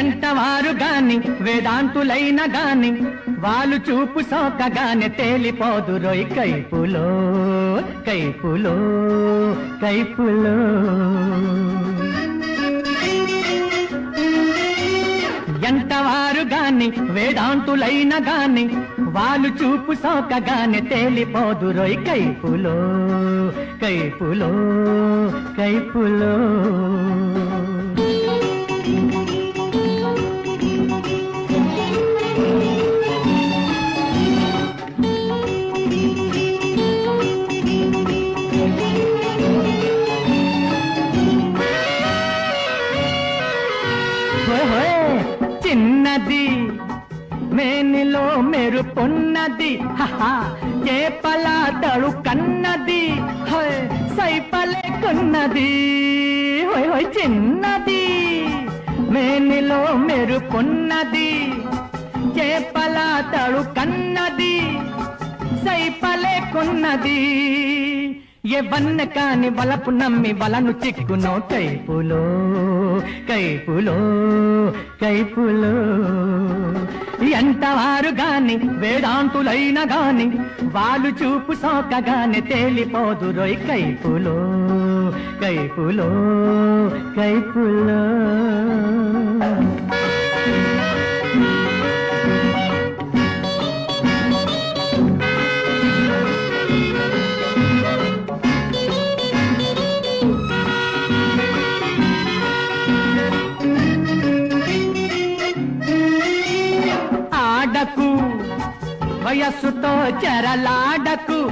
ఎంతవారు గాని వేదాంతులైన గాని వాళ్ళు చూపు సోకగానే తేలిపోదు రోయ్ కైపులో కైపులో కైపులో. ఎంతవారు గాని వేదాంతులైన గాని వాళ్ళు చూపు సోకగానే తేలిపోదు రోయ్ కైపులో కైపులో కైపులో. చిన్నది మేనిలో మెరుపున్నది హహా చేపల తడు కన్నది హోయ్ సైపలేకున్నది హోయ్ చిన్నది మేనిలో మెరుపున్నది చేపల తడు కన్నది సైపలేకున్నది ఎవన్న కాని వలపు నమ్మి వలను చిక్కునో కైపులో కైపులో కైపులో. ఎంతవారు గాని వేదాంతులైన గాని వాళ్ళు చూపు సోకగానే తేలిపోదురోయ్ కైపులో కైపులో కైపులో. వయస్సుతో చెరలాడకు.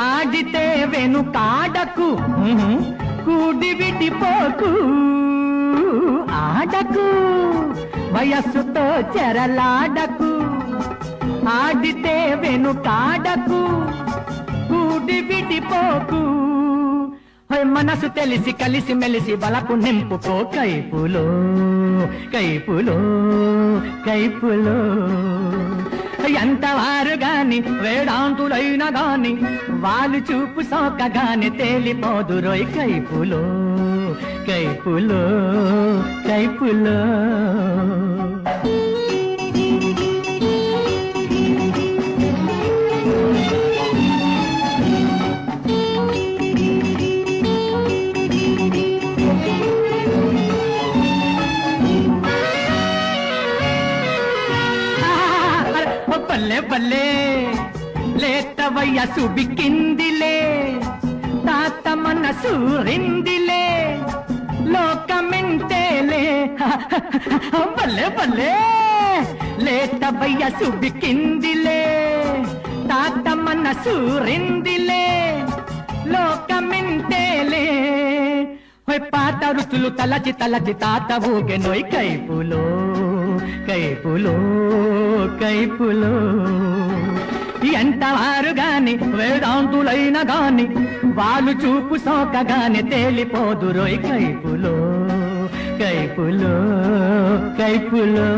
ఆడితే వెనుకాడకు. కూడి విడిపోకు. ఆడకు. వయస్సుతో చెరలాడకు. ఆడితే వెనుకాడకు. కూడి విడిపోకు. మనసు తెలిసి కలిసి మెలిసి బలపు నింపుకో కైపులో కైపులో కైపులో. ఎంతవారు గాని వేదాంతులైన గాని వాళ్ళు చూపు సోకగాని తేలిపోదు రోయ్ కైపులో కైపులో కైపులో. బల్లే బల్లే లేత బిక్కిందిలే తాత మనసు రిందిలే లోకమింటేలే బల్లే బల్లే లేత వయసు బిక్కిందిలే తాత మనసు రిందిలే లోకమింటేలే పాత రుచులు తలచి తలచి తాత ఊగెనోయ్ కైపులో. కైపులో కైపులో. ఎంతవారు గాని వేదాంతులైన గాని వాళ్ళు చూపు సోకగాని తేలిపోదురోయ్ కైపులో కైపులో కైపులో.